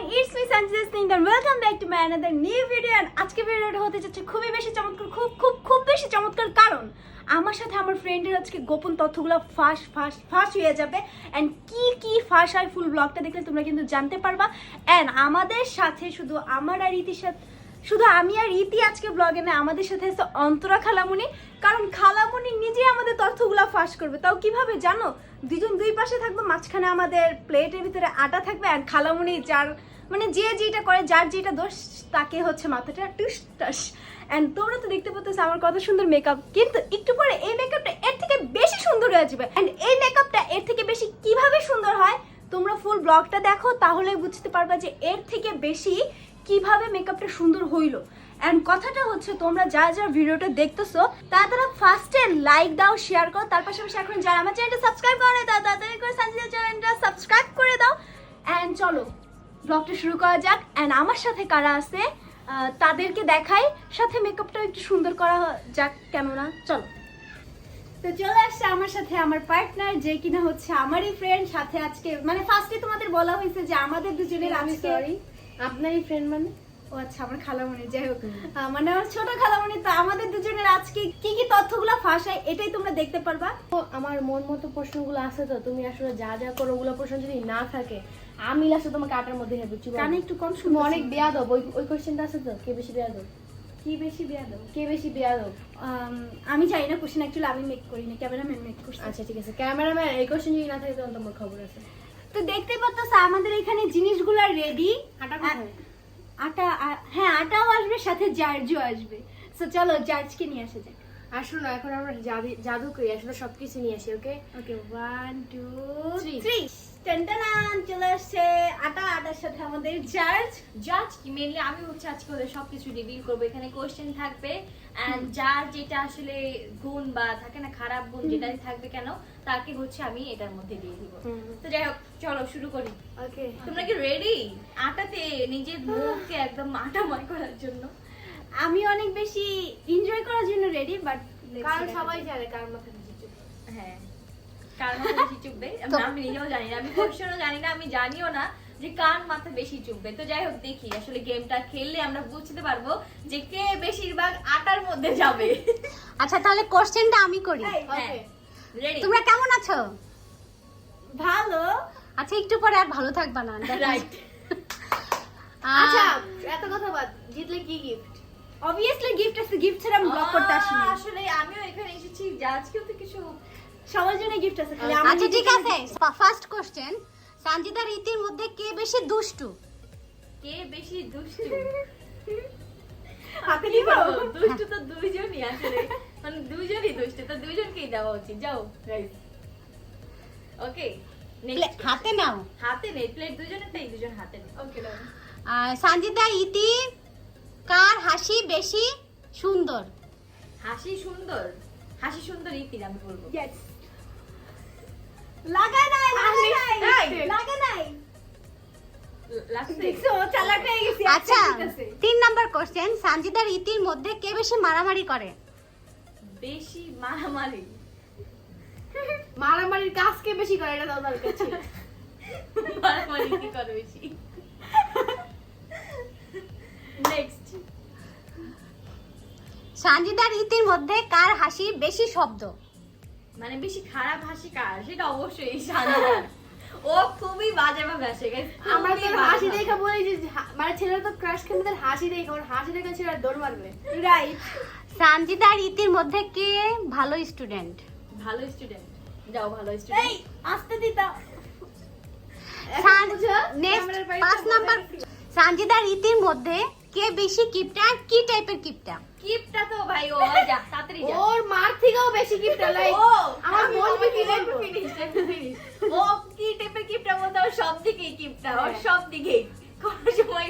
It's me Sanjita Singh and welcome video আজকে খুবই বেশি চমৎকার কারণ আমার সাথে আমার ফ্রেন্ডের গোপন ফাঁস ফাঁস ফাঁস হয়ে যাবে। অ্যান্ড কি কি ফাঁস ফুল ব্লগটা দেখলে তোমরা কিন্তু জানতে পারবা। অ্যান্ড আমাদের সাথে শুধু আমার আর রীতির সাথে, শুধু আমি আর রীতি আজকে ব্লগে না আমাদের সাথে অন্তরা খালামুনি। কারণ খালামুনি নিজে আমাদের তথ্যগুলো ফাঁস করবে। তাও কীভাবে জানো? দুজন দুই পাশে থাকবে, মাঝখানে আমাদের প্লেটের ভিতরে আটা থাকবে আর খালামুনি যার মানে যে যেটা করে, যার যেটা দোষ, তাকে হচ্ছে মাথাটা টুস টাস। অ্যান্ড তোমরা তো দেখতে পাচ্ছ আমার কত সুন্দর মেকআপ কিন্তু একটু পরে এই মেকআপটা এর থেকে বেশি সুন্দর হয়ে যাবে। অ্যান্ড এই মেকআপটা এর থেকে বেশি কীভাবে সুন্দর হয়, তোমরা ফুল ব্লগটা দেখো, তাহলে বুঝতে পারবা যে এর থেকে বেশি কীভাবে মেকআপটা সুন্দর হইল। এন্ড কথাটা হচ্ছে তোমরা যা যা ভিডিওটা দেখতেছো তারা তারা ফার্স্টে লাইক দাও শেয়ার করো তার পাশাপাশি এখন যারা আমার চ্যানেলটা সাবস্ক্রাইব করে দাও তাড়াতাড়ি করে সঞ্জিতা চ্যানেলটা সাবস্ক্রাইব করে দাও। এন্ড চলো ব্লগটা শুরু করা যাক। এন্ড আমার সাথে কারা আছে তাদেরকে দেখাই। সাথে মেকআপটা একটু সুন্দর করা যাক কেননা চলো। তো চলে আসছে আমার সাথে আমার পার্টনার যে কিনা হচ্ছে আমারই ফ্রেন্ড সাথে আজকে মানে ফার্স্টে তোমাদের বলা হয়েছে যে আমাদের দুজনের আমি সরি আপনারই ফ্রেন্ড মানে? ও আচ্ছা আমার খালামণি যাই হোক। মানে আমার ছোট খালামণি তো আমাদের দুজনের আজকে কি কি তথ্যগুলো ফাঁস হয় এটাই তোমরা দেখতে পারবা? আমার মন মতো প্রশ্নগুলো আছে তো তুমি আসলে যা যা করো ওগুলো প্রশ্ন যদি না থাকে আমি লাস্টে তোমাকে আটার মধ্যে হেবে চুপ কানে একটু কম শুনব অনেক বেয়াদব ওই ওই কোশ্চেনটা আছে তো কে বেশি বেয়াদব? কি বেশি বিয়া দাও কে বেশি বেয়াদব? আমি জানি না কোশ্চেন অ্যাকচুয়ালি আমি মেক করি না ক্যামেরাম্যান মেক করছে। আচ্ছা ঠিক আছে। ক্যামেরাম্যান এই কোশ্চেন যদি না থাকে তখন তোমার খবর আছে। তো দেখতে পাচ্ছ আমাদের এখানে জিনিসগুলো রেডি আটা কোথায়? আটা হ্যাঁ আটাও আসবে সাথে জার্জও আসবে। সো চলো জার্জকে নিয়ে আসা যাক। আসো না এখন আমরা জাদু করি আসলে সবকিছু নিয়ে আসি okay okay one two. Three টেন্টানান চলে আসছে। আটা আটার সাথে আমাদের জার্জ। জার্জ কি? মেনলি আমি হচ্ছে আজকে ওদের সবকিছু রিভিল করব। এখানে কোয়েশ্চেন থাকবে যার যেটা আসলে গুণ বা থাকে না খারাপ গুণ যেটাই থাকবে কেন তাকে হচ্ছে আমি এটার মধ্যে দিয়ে দিব। তো যাই হোক চলো শুরু করি। ওকে তোমরা কি রেডি আটাতে নিজের মুখকে একদম আটাময় করার জন্য। আমি অনেক বেশি এনজয় করার জন্য রেডি বাট কারণ সবাই জানে কার চুল। হ্যাঁ কার মাথা চুববে আমি নিজেও জানি না আমি কোশ্চেনও জানি না আমি জানিও না। যে কার মাথা বেশি চুববে তো যাই হোক দেখি আসলে গেমটা খেললে আমরা বুঝতে পারব যে কে বেশিরভাগ আটার মধ্যে যাবে। আচ্ছা তাহলে কোশ্চেনটা আমি করি। হ্যাঁ। তোমরা কেমন আছো? ভালো। আচ্ছা একটু পরে আর ভালো থাকবা না রাইট আচ্ছা এত কথা বাদ জিতলে কি গিফট অবভিয়াসলি গিফট আছে গিফট ছাড়া আমি ব্লগ করতে আসিনি। আসলে আমিও এখানে এসেছি যে আজকেও তো কিছু সবার জন্য গিফট আছে আচ্ছা ঠিক আছে। ফার্স্ট কোশ্চেন সঞ্জিতা রীতির মধ্যে কে বেশি দুষ্টু? কে বেশি দুষ্টু? হাতে নিব দুষ্টু তো দুইজনই আসলে মানে দুইজনই দুষ্টু তো দুইজনকেই দেওয়া উচিত। যাও। গাইস ওকে হাতে নাও। হাতে নেই প্লেট দুজনের তাই দুজন হাতে নেই। ওকে সঞ্জিতা ইতি কার হাসি বেশি সুন্দর? হাসি সুন্দর? হাসি সুন্দর ইতির আমি বলব। নাই নাই। আচ্ছা তিন নাম্বার কোশ্চেন সঞ্জিতা রীতির মধ্যে কে বেশি মারামারি করে? বেশি মারামারি। মারামারির কাজ কে বেশি করে? এটা দাও তার কাছে। মারামারি কি করে বেশি? নেক্সট সঞ্জিতা রীতির মধ্যে কার হাসি বেশি শব্দ? মানে বেশি খারাপ হাসি কার? সেটা অবশ্যই। ও খুবই বাজে ভাবে হাসে আমরা তো হাসি। দেখে বলি যে মানে ছেলেরা তো ক্রাশ খেলে তার হাসি দেখে ওর হাসি দেখে ছেলেরা দৌড় মারবে। রাইট সঞ্জিতা রীতির মধ্যে কে ভালো স্টুডেন্ট ভালো স্টুডেন্ট যাও ভালো এই স্টুডেন্ট আসতে দিতা নেক্সট পাঁচ নাম্বার সঞ্জিতা রীতির মধ্যে কে বেশি কিপটা আর কি টাইপের কিপটা? কিপটা তো ভাই ও যা তাড়াতাড়ি যা। ওর মার থেকেও বেশি গিফট লাইক ও আমার আমি মন বলব কি me finish. ও কি টাইপের কিপটা বলতে ওর সব দিকেই কিপটা ওর হ্যাঁ। সব দিকেই।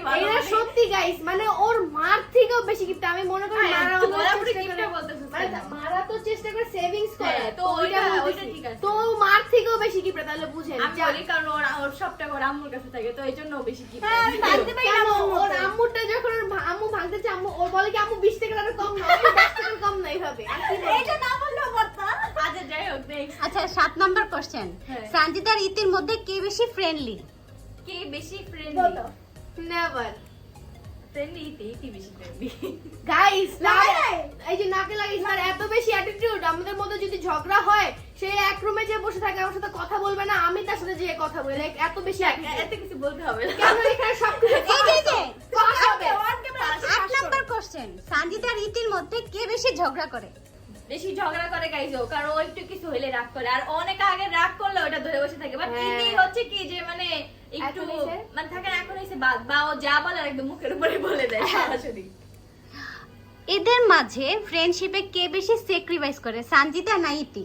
মানে- সত্যি গাইস মানে ওর মার থেকেও বেশি গিফট আমি মনে করি হ্যাঁ, মারা কিপটা করে- মানে কেন? মারা তো চেষ্টা করে সেভিংস করে হ্যাঁ, তো ওইটা- ওইটা ঠিক আছে। তো মার থেকেও বেশি গিফট তাহলে বুঝেন আমি বলি কারণ ওর ওর সব টাকা ওর আম্মুর কাছে থাকে তো এই জন্য বেশি কিপটা হ্যাঁ, আমি ভাবতে পারি না কেন? আমার ওর মতো। আম্মুরটা যখন ওর ভা- আম্মু ভাঙতেছে আম্মু ওর বলে কি আম্মু 20 টাকার আরও কম না ওই 10 না? এটা না বললেও আচ্ছা যাই হোক আচ্ছা সাত নাম্বার কোশ্চেন হ্যাঁ। রীতির মধ্যে কে বেশি ফ্রেন্ডলি কে বেশি ফ্রেন্ডলি নেভার ফ্রেন্ডলি ইতি ইতি বেশি ফ্রেন্ডলি গাইস লাগাই। এই যে নাকে লাগিস আর এত বেশি অ্যাটিটিউড আমাদের মধ্যে যদি ঝগড়া হয় সে এক রুমে যে বসে থাকে আমার সাথে কথা বলবে না আমি তার সাথে যে কথা বলি। এত বেশি এত কিছু বলতে হবে না। কেন এখানে সবকিছু এই এই যে, ফাঁস হবে। সঞ্জিতা আর ইতির মধ্যে কে বেশি ঝগড়া করে? বেশি ঝগড়া করে গাইজো কারণ ও একটু কিছু হইলে রাগ করে। আর অনেক আগে রাগ করলে ওটা ধরে বসে থাকে। বাট হ্যাঁ। ইতি হচ্ছে কি যে মানে একটু মানে থাকে না, এখন হইছে বাদ বা ও যা বলে একদম মুখের উপরে বলে দেয় হ্যাঁ। সরাসরি। এদের মাঝে ফ্রেন্ডশিপে কে বেশি স্যাক্রিফাইস করে সঞ্জিতা না ইতি?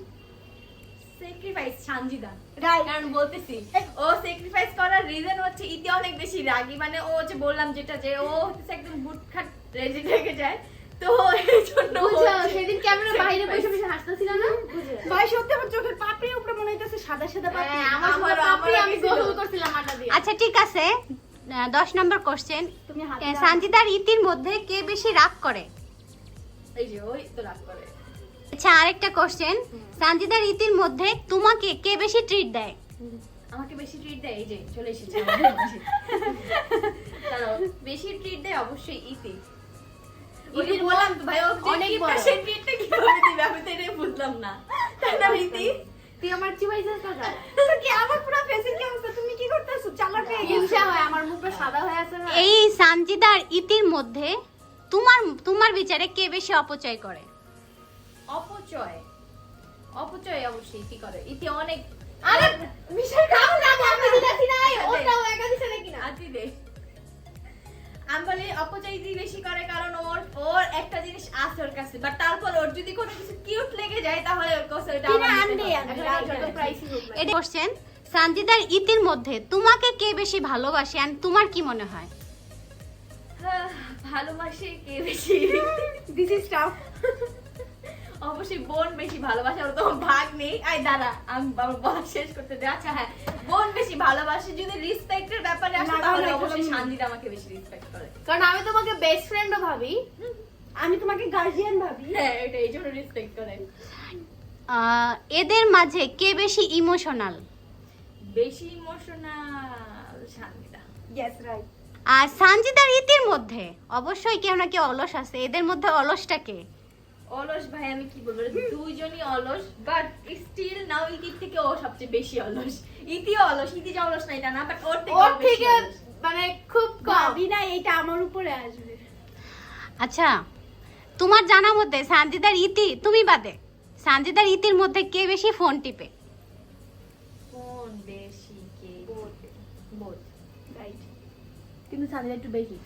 স্যাক্রিফাইস সানজিদা. কারণ বলতেছি ও স্যাক্রিফাইস করার রিজন হচ্ছে ইতি অনেক বেশি রাগী। মানে ও যে বললাম যেটা যে ও হচ্ছে একদম বুটখাট রেজি থেকে যায়। তো এই জন্য সেদিন ক্যামেরা বাইরে বসে বসে হাসতেছিল না? ভাই সত্যি আমার চোখের পাপড়ির উপরে মনে হইতেছে সাদা সাদা পাপড়ি। হ্যাঁ, আমার পাপড়ি আমি করছিলাম আটা দিয়ে। আচ্ছা ঠিক আছে। দশ নম্বর কোশ্চেন হাত ইতির মধ্যে কে বেশি রাগ করে? এই যে ওই তো রাগ করে। আচ্ছা আরেকটা কোশ্চেন সঞ্জিতা আর ইতির মধ্যে তোমাকে কে বেশি ট্রিট দেয়? আমাকে বেশি ট্রিট দেয়? এই যে চলে এসেছে। বেশি ট্রিট দেয় অবশ্যই ইতি। ওই বললাম তো ভাই অনেক বড়। দিবে আমি তো এটাই বুঝলাম না তাই না রীতি তুই আমার চিবাইছিস না তো কি আমার পুরো ফেসের কি অবস্থা তুমি কি করতেছো চালাক হয়ে গেছো হয় আমার মুখটা সাদা হয়ে আছে না এই সঞ্জিতা আর ইতির মধ্যে তোমার তোমার বিচারে কে বেশি অপচয় করে অপচয় অপচয় অবশ্যই ইতি করে ইতি অনেক আরে কাম না আমি দিলাছি নাই ওটাও একা দিছে নাকি না দে আমি বলি অপচয় ইতি বেশি করে কারণ ওর ওর একটা জিনিস আছে ওর কাছে বাট তারপর ওর যদি কোনো কিছু কিউট লেগে যায় তাহলে ওর কাছে না এটা কোশ্চেন সানজিদার ইতির মধ্যে তোমাকে কে বেশি ভালোবাসে আর তোমার কি মনে হয়? ভালোবাসে কে বেশি? দিস ইজ টাফ অবশ্যই বোন বেশি ভালোবাসে ওর তো ভাগ নেই। আই দাদা আমি আমার বলা শেষ করতে দে। আচ্ছা হ্যাঁ বোন বেশি ভালোবাসে যদি রেসপেক্টের ব্যাপারে আসে তাহলে অবশ্যই শান্তিটা আমাকে বেশি রেসপেক্ট করে। কারণ আমি তোমাকে বেস্ট ফ্রেন্ডও ভাবি। আমি তোমাকে গার্জিয়ান ভাবি। হ্যাঁ এটা এই জন্য রেসপেক্ট করে। এদের মাঝে কে বেশি ইমোশনাল বেশি ইমোশনাল শান্তিটা ইয়েস রাইট আর সঞ্জিতা আর ইতির মধ্যে? অবশ্যই কেউ না কেউ অলস আছে। এদের মধ্যে অলসটা কে? অলস ভাই আমি কি বলব? দুইজনই অলস বাট স্টিল নাও ইতির থেকে ও সবচেয়ে বেশি অলস। ইতি অলস ইতি যে অলস না এটা না বাট ওর থেকে ওর থেকে মানে খুব কম। না এটা আমার উপরে আসবে। আচ্ছা তোমার জানা মধ্যে সঞ্জিতার ইতি তুমি বাদে সঞ্জিতার ইতির মধ্যে কে বেশি ফোন টিপে? ফোন বেশি কে বোধ। রাইট কিন্তু সানিয়া একটু বেশি।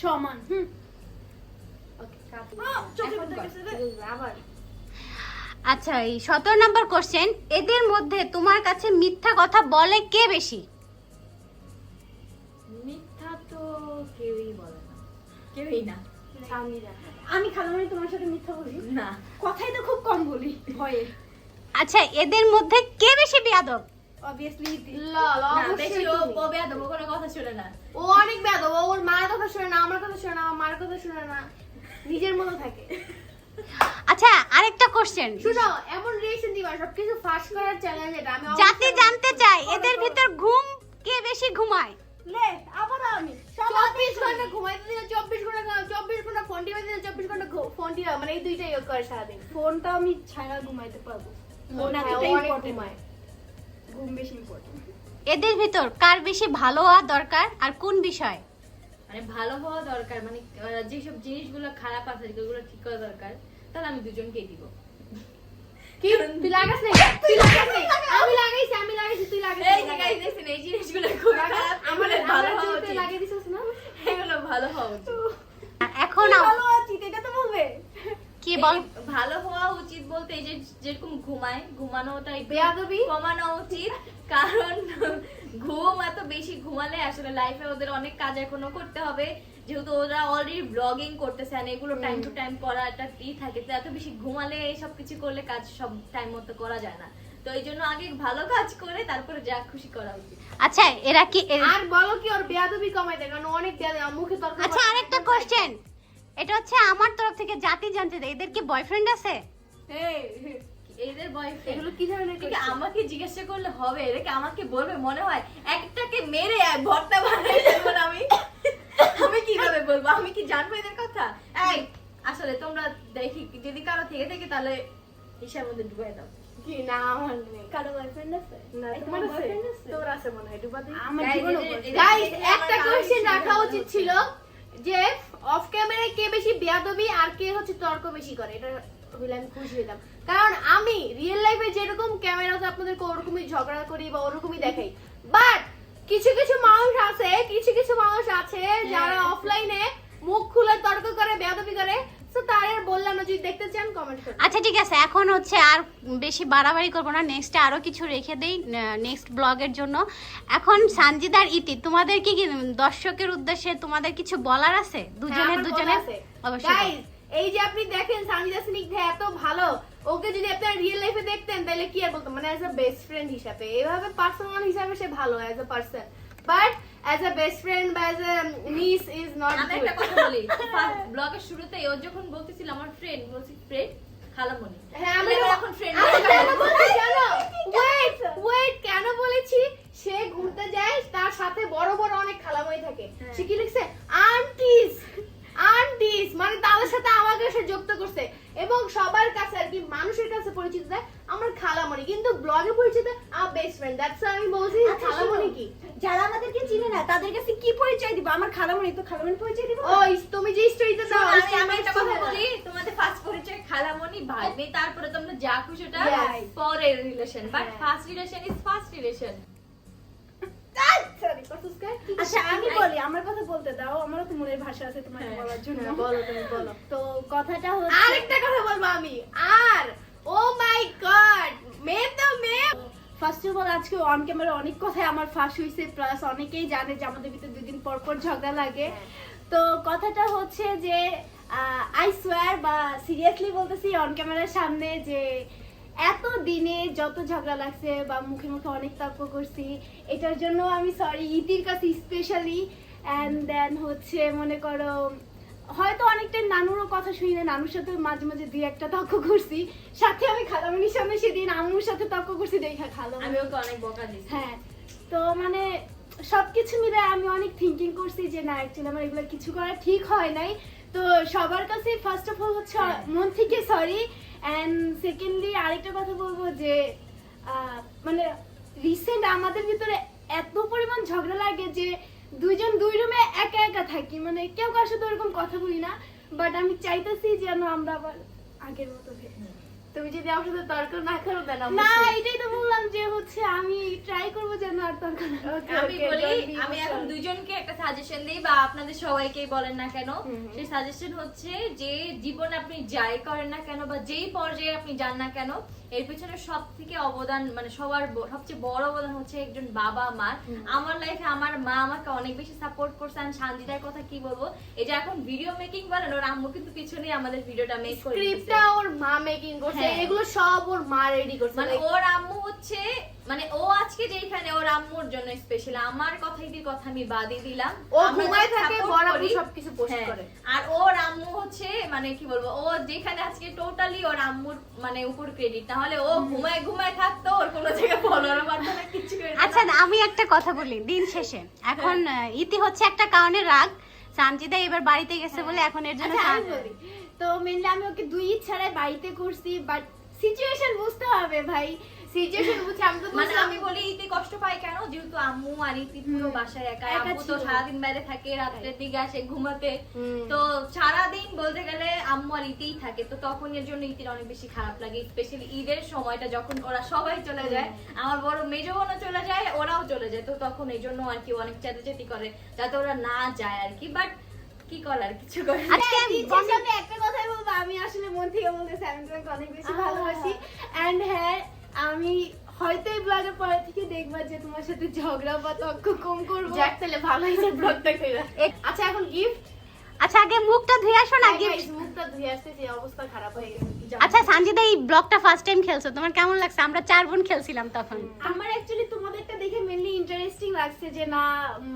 সমান হুম। আচ্ছা এই সতেরো নম্বর কোশ্চেন এদের মধ্যে তোমার কাছে মিথ্যা কথা বলে কে বেশি? মিথ্যা তো কেউই বলে না। কেউই না। আমি খালামারি তোমার সাথে মিথ্যা বলি? না। কথাই তো খুব কম বলি। ভয়ে। আচ্ছা এদের মধ্যে কে বেশি বিয়াদব? অবভিয়াসলি লল না, বেশি ও বেয়াদব, ও কোনো কথা শুনে না। ও অনেক বেয়াদব ওর মায়ের কথা শুনে না আমার কথা শুনে না আমার মায়ের কথা শুনে না। নিজের মতো থাকে। আচ্ছা আরেকটা কোশ্চেন শুনো এমন রিয়েকশন দিবা সবকিছু ফাঁস করার চ্যালেঞ্জ এটা আমি জাতি জানতে চাই এদের ভিতর ঘুম কে বেশি ঘুমায়? লে আবার আমি। সব চব্বিশ ঘণ্টা ঘুমাইতে দিলে চব্বিশ ঘণ্টা ঘুমাও, চব্বিশ ঘণ্টা ফোন দিলে চব্বিশ ঘণ্টা ফোন টিপা মানে এই দুইটাই ও করে সারাদিন। ফোনটা আমি ছাড়া ঘুমাইতে পারব। ফোন হ্যাঁ, এতটাই অনেক ইম্পর্টেন্ট ঘুমায়। ঘুম বেশি ইম্পর্টেন্ট এদের ভিতর কার বেশি ভালো হওয়া দরকার আর কোন বিষয়? মানে ভালো হওয়া দরকার মানে যেসব জিনিসগুলো খারাপ আছে যেগুলো ঠিক করা দরকার তাহলে আমি দুজনকেই দিব। কি? তুই লাগাস নাই? তুই লাগাস নাই? আমি লাগাইছি আমি লাগাইছি তুই লাগাইছিস এই যে দেখছেন, এই জিনিসগুলো খুব খারাপ আমার ভালো হওয়া উচিত। লাগিয়ে দিছিস না? এগুলো ভালো হওয়া উচিত। এখন ভালো আছি এটা তো বলবে? কি বল? ভালো হওয়া উচিত বলতে এই যে যেরকম ঘুমায় ঘুমানোটা বেয়াদবি? কমানো উচিত। কারণ ঘুম এত বেশি ঘুমালে আসলে লাইফে ওদের অনেক কাজ এখনও করতে হবে। যেহেতু ওরা অলরেডি ব্লগিং করতেছে আর এগুলো টাইম টু টাইম করা একটা ই থাকে তো এত বেশি ঘুমালে এই সব কিছু করলে কাজ সব টাইম মতো করা যায় না। তো এই জন্য আগে ভালো কাজ করে তারপরে যা খুশি করা উচিত। আচ্ছা এরা কি আর বলো কি ওর বেয়াদবি কমাই দেয় কারণ অনেক মুখে তর্ক আচ্ছা আরেকটা কোশ্চেন এটা হচ্ছে আমার তরফ থেকে জাতি জানতে দেয় এদের কি বয়ফ্রেন্ড আছে? এই এদের বয়ফ্রেন্ড এগুলো কি ধরনের ঠিক আমাকে জিজ্ঞাসা করলে হবে এটাকে আমাকে বলবে মনে হয় একটাকে মেরে ভর্তা বানাইতে মনে কি জানব এদের কথা? এই আসলে তোমরা দেখি যদি কারও থেকে থেকে তাহলে হিসাব মধ্যে ঢুকাই দাও। কি না আমার নেই। কারও বয়ফ্রেন্ড আছে? না তোমার আছে? আছে? তোর আছে মনে হয় ডুবা দিই আমার Guys, জীবনও এই যে- boyfriend। গাইস একটা কোশ্চেন রাখা ছিল উচিত ছিল যে অফ ক্যামেরায় কে বেশি বেয়াদবি আর কে হচ্ছে তর্ক বেশি করে? এটা হইলে আমি খুশি হইতাম কারণ আমি রিয়েল লাইফে যেরকম ক্যামেরাতে আপনাদেরকে ওরকমই ঝগড়া করি বা ওরকমই দেখাই। বাট কিছু কিছু মানুষ আছে কিছু কিছু মানুষ আছে যারা অফলাইনে মুখ খুলে তর্ক করে বেয়াদবি করে। তো তার আর বললাম না যদি দেখতে চান কমেন্ট করুন। আচ্ছা ঠিক আছে এখন হচ্ছে আর বেশি বাড়াবাড়ি করব না। নেক্সটে আরও কিছু রেখে দেই নেক্সট ব্লগের জন্য। এখন সানজিদার ইতি তোমাদের কি কি দর্শকের উদ্দেশ্যে তোমাদের কিছু বলার আছে? দুজনের দুজনের? অবশ্যই এই যে আপনি দেখেন সানজিদা স্নিগ্ধা এত ভালো। ওকে যদি আপনারা রিয়েল লাইফে দেখতেন তাহলে কি আর বলতাম? মানে অ্যাজ আ বেস্ট ফ্রেন্ড হিসাবে। এভাবে পার্সোনাল হিসাবে সে ভালো as a person but as a best friend বা as a niece is not আমি একটা কথা বলি ব্লগের শুরুতেই ও যখন বলতেছিল আমার ফ্রেন্ড বলছি ফ্রেন্ড খালামণি হ্যাঁ আমি এখন friend আমি হয়ে কেন গেল। বলছি জানো ওয়েট ওয়েট কেন বলেছি সে ঘুরতে যায় তার সাথে বড় বড় অনেক খালামাই থাকে হ্যাঁ। সে কি লিখছে আন্টিস আন্টিস মানে তাদের সাথে আমাকে সে যুক্ত করছে এবং সবার কাছে আর কি মানুষের কাছে পরিচিত দেয় আমার খালামণি কিন্তু ব্লগে পরিচিত আমার বেস্ট ফ্রেন্ড দ্যাটস আমি বলছি আচ্ছা, খালামণি শোনো, কি যারা আমাদেরকে চিনে না তাদের কাছে কি পরিচয় দিব আমার খালামণি তো খালামণি পরিচয় দিব না? ও ইস, তুমি যে স্টোরিতে দাও শোনো, ওই আমি আমি একটা কথা story তে বলি তোমাদের ফার্স্ট পরিচয় খালামণি ভাগ্নে তারপরে তোমরা যা খুশি ওটা Yes. পরের রিলেশন বাট হ্যাঁ। First relation is first relation দাও। Sorry, কসুস্কার? আচ্ছা আমি বলি আমার কথা বলতে দাও আমারও তো মনের ভাষা আছে তোমাকে হ্যাঁ। বলার জন্য হ্যাঁ, বলো তুমি বলো তো কথাটা হচ্ছে আরেকটা কথা বলব আমি আর ও মাই গড মেয়ে তো মেয়ে ফার্স্ট অফ অল আজকে অন ক্যামেরা অনেক কথাই আমার ফাঁস হয়েছে প্লাস অনেকেই জানে যে আমাদের ভিতরে দুদিন পর পর ঝগড়া লাগে তো কথাটা হচ্ছে যে আই সোয়ার বা সিরিয়াসলি বলতেছি অন ক্যামেরার সামনে যে এত দিনে যত ঝগড়া লাগছে বা মুখে মুখে অনেক তর্ক করছি এটার জন্য আমি সরি ইতির কাছে স্পেশালি অ্যান্ড দেন হচ্ছে মনে করো হয়তো অনেকটা নানুরও কথা শুনি না নানুর সাথে মাঝে মাঝে দুই একটা তর্ক করছি সাথে আমি খালামণির সামনে সেদিন আম্মুর সাথে তর্ক করছি দেখা খালামণি আমি ওকে অনেক বকা দিছি হ্যাঁ তো মানে সবকিছু মিলে আমি অনেক থিঙ্কিং করছি যে না অ্যাকচুয়ালি আমার এগুলো কিছু করা ঠিক হয় নাই। তো সবার কাছে ফার্স্ট অফ অল হচ্ছে হ্যাঁ। মন থেকে সরি অ্যান্ড সেকেন্ডলি আরেকটা কথা বলব যে মানে রিসেন্ট আমাদের ভিতরে এত পরিমাণ ঝগড়া লাগে যে দুইজন দুই রুমে একা একা থাকি মানে কেউ কার সাথে ওরকম কথা বলি না বাট আমি চাইতেছি যেন আমরা আবার আগের মতো হই। তুমি যদি আমার সাথে তর্ক না করো দেন না এটাই তো বললাম যে হচ্ছে আমি ট্রাই করব যেন আর তর্ক না আমি বলি আমি এখন দুজনকে একটা সাজেশন দিই বা আপনাদের সবাইকেই বলেন না কেন। সেই সাজেশন হচ্ছে যে জীবনে আপনি যাই করেন না কেন বা যেই পর্যায়ে আপনি যান না কেন এর পিছনে সব থেকে অবদান মানে সবার সবচেয়ে বড় অবদান হচ্ছে একজন বাবা মা। আমার লাইফে আমার মা আমাকে অনেক বেশি সাপোর্ট করছে আমি সানজিদার কথা কি বলব? এই যে এখন ভিডিও মেকিং বলেন ওর আম্মু কিন্তু পিছনেই আমাদের ভিডিওটা মেক করে স্ক্রিপ্টটা ওর মা মেকিং করছে হ্যাঁ। এগুলো সব ওর মা রেডি করছে মানে ওর আম্মু হচ্ছে মানে ও আজকে যেখানে ওর আম্মুর জন্য স্পেশাল আমার কথা আমি বাদই দিলাম? ও ঘুমায় থাকে সবকিছু পোস্ট হ্যাঁ, করে। আর ওর আম্মু হচ্ছে মানে কি বলব ও যেখানে আজকে টোটালি ওর আম্মুর মানে উপর ক্রেডিট তাহলে ও ঘুমায় ঘুমায় থাকতো ওর কোনো জায়গায় ফলোয়ার পারতো না কিছু করে আচ্ছা আমি একটা কথা বলি দিন শেষে। এখন ইতি হচ্ছে একটা কারণে রাগ। সানজিদা এবার বাড়িতে গেছে বলে এখন এর জন্য আচ্ছা তো মেনলি আমি ওকে দুই ইচ্ছারায় বাড়িতে করছি বাট সিচুয়েশন বুঝতে হবে ভাই। সিচুয়েশন বুঝে আমি তো মানে আমি বলি ইতি কষ্ট পাই কেন? যেহেতু আম্মু আর ইতি পুরো বাসায় একা আম্মু তো সারাদিন বাইরে থাকে রাত্রের দিকে আসে ঘুমাতে। তো সারাদিন বলতে গেলে আম্মু আর ইতেই থাকে তো তখন এর জন্য ইতির অনেক বেশি খারাপ লাগে স্পেশালি ঈদের সময়টা যখন ওরা সবাই চলে যায় আমার বড় মেজো বোনও চলে যায় ওরাও চলে যায় তো তখন এই জন্য আর কি অনেক চেতাচেতি করে যাতে ওরা না যায় আর কি বাট কি করার কিছু করে না। আজকে দিন বন্ধ- শেষে আমি একটা কথাই বলব আমি আসলে মন থেকে বলতেছি আমি তোমাকে অনেক বেশি ভালোবাসি। এন্ড হ্যাঁ আমি হয়তো এই ব্লগের পরে থেকে দেখবা যে তোমার সাথে ঝগড়া বা তর্ক কম করব। যাক তাহলে ভালো হয়েছে ব্লগটা কইরা। আচ্ছা এখন গিফট আচ্ছা আগে মুখটা ধুয়ে আসো না গিফট মুখটা ধুয়ে আসতেছি অবস্থা খারাপ হয়ে গেছে? আচ্ছা সানজিদা এই ব্লগটা ফার্স্ট টাইম খেলছো তোমার কেমন লাগছে? আমরা চার বোন খেলছিলাম তখন। আমার অ্যাকচুয়ালি তোমাদেরটা দেখে মেনলি ইন্টারেস্টিং লাগছে যে না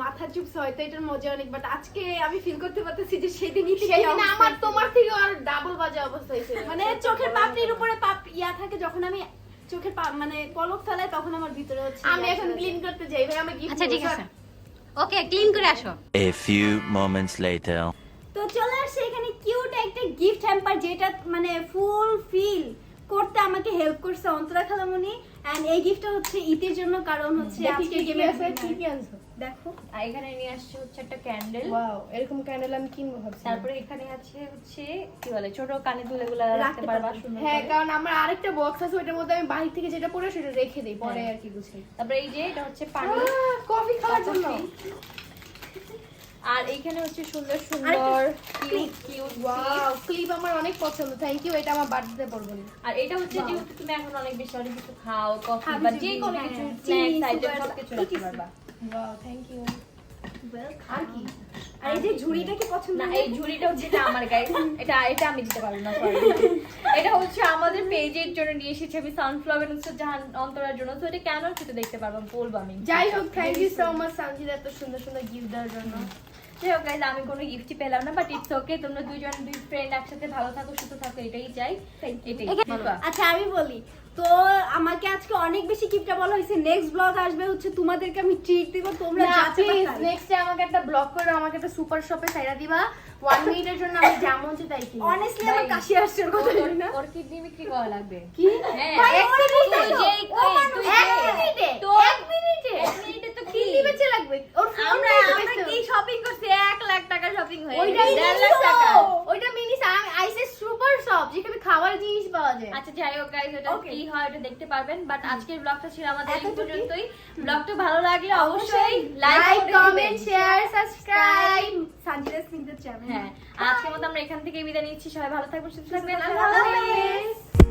মাথা চুপছে হয়তো এটার মজা অনেক বাট আজকে আমি ফিল করতে পারতেছি যে সেদিনই থেকে সেদিন আমার তোমার থেকে আর ডাবল বাজে অবস্থা হয়েছে। মানে চোখের পাপড়ির উপরে পাপ ইয়া থাকে যখন আমি চোখের পা- মানে পলক ফেলায় তখন আমার ভিতরে হচ্ছে আমি এখন ক্লিন করতে যাই ভাই আমি গিফট আচ্ছা ঠিক আছে। ওকে ক্লিন করে আসো। এ ফিউ মোমেন্টস লেটার তো চলে আসছে এখানে কিউট একটা গিফট হ্যাম্পার যেটা মানে ফুল ফিল করতে আমাকে হেল্প করছে অন্তরা খালামণি। এন্ড এই গিফটটা হচ্ছে ইতির জন্য কারণ হচ্ছে আজকে গেমে আছে, কি কি আনছো? দেখো আর এখানে নিয়ে আসছে হচ্ছে একটা ক্যান্ডেল এরকম ক্যান্ডেল আমি কিনবো ভাবছি। তারপরে এখানে আছে হচ্ছে কি বলে ছোট কানে দুলে গুলা রাখতে পারবা সুন্দর হ্যাঁ কারণ আমার আরেকটা বক্স আছে ওইটার মধ্যে আমি বাহির থেকে যেটা পরে সেটা রেখে দিই পরে হ্যাঁ। আর কি গুছাই তারপরে এই যে এটা হচ্ছে পানি। কফি খাওয়ার জন্য। আর এইখানে হচ্ছে সুন্দর সুন্দর clip। কিউট ওয়াও ক্লিপ আমার অনেক পছন্দ। থ্যাংক ইউ এটা আমার বার্থডে পরবো আর এটা হচ্ছে যেহেতু তুমি এখন অনেক বেশি অনেক কিছু খাও কফি বা যে কোনো হ্যাঁ, কিছু স্ন্যাক্স আইটেম সব কিছু রাখতে পারবা। ওয়াও থ্যাংক ইউ আর কি? আর এই যে ঝুড়িটা কি পছন্দ না এই ঝুড়িটা হচ্ছে এটা আমার গায়ে এটা এটা আমি দিতে পারব না এটা হচ্ছে আমাদের পেজের জন্য নিয়ে এসেছি আমি সানফ্লাওয়ার নুসরাত জাহান অন্তরার জন্য। তো এটা কেন সেটা দেখতে পারব বলব আমি। যাই হোক thank you so much Sanjida এত সুন্দর সুন্দর গিফট দেওয়ার জন্য। যাই হোক guys, আমি কোনো গিফটই পেলাম না বাট ইটস ওকে তোমরা দুইজন দুই ফ্রেন্ড একসাথে ভালো থাকো সুস্থ থাকো এটাই চাই। এটাই। আচ্ছা আমি বলি তো আমাকে আজকে অনেক বেশি কিপটা বলা হয়েছে। নেক্সট ব্লগ আসবে হচ্ছে তোমাদেরকে আমি ট্রিট দিব তোমরা যাচ্ছে নেক্সট আমাকে একটা ব্লগ করে আমাকে একটা সুপার শপে সাইরা দিবা। ওয়ান মিনিটের জন্য আমি যেমন হচ্ছে তাই কিনবো অনেস্টলি আমার কাশি আসছে ওর কথা না। ওর কিডনি বিক্রি করা লাগবে। কি? হ্যাঁ। এক মিনিটে, এক মিনিটে তো। এক মিনিটে এক মিনিটে তো কি কি বেচে লাগবে ওর ফোন আমরা আমরা কি শপিং করছি এক লাখ টাকা শপিং হয়ে ওইটা গেছে, দেড় লাখ মিনিস টাকা ওইটা মিনিস আইসে সুপার শপ যেখানে খাবার জিনিস পাওয়া যায় আচ্ছা যাই হোক গাইস এটা Okay. কি হয় এটা দেখতে পারবেন বাট আজকের ব্লগটা ছিল আমাদের এই পর্যন্তই। ব্লগটা ভালো লাগলে অবশ্যই like comment share subscribe Sanjida সিংদের channel হ্যাঁ আজকের মতো আমরা এখান থেকে বিদায় নিচ্ছি। সবাই ভালো থাকবেন সুস্থ থাকবেন আল্লাহ। হাফেজ।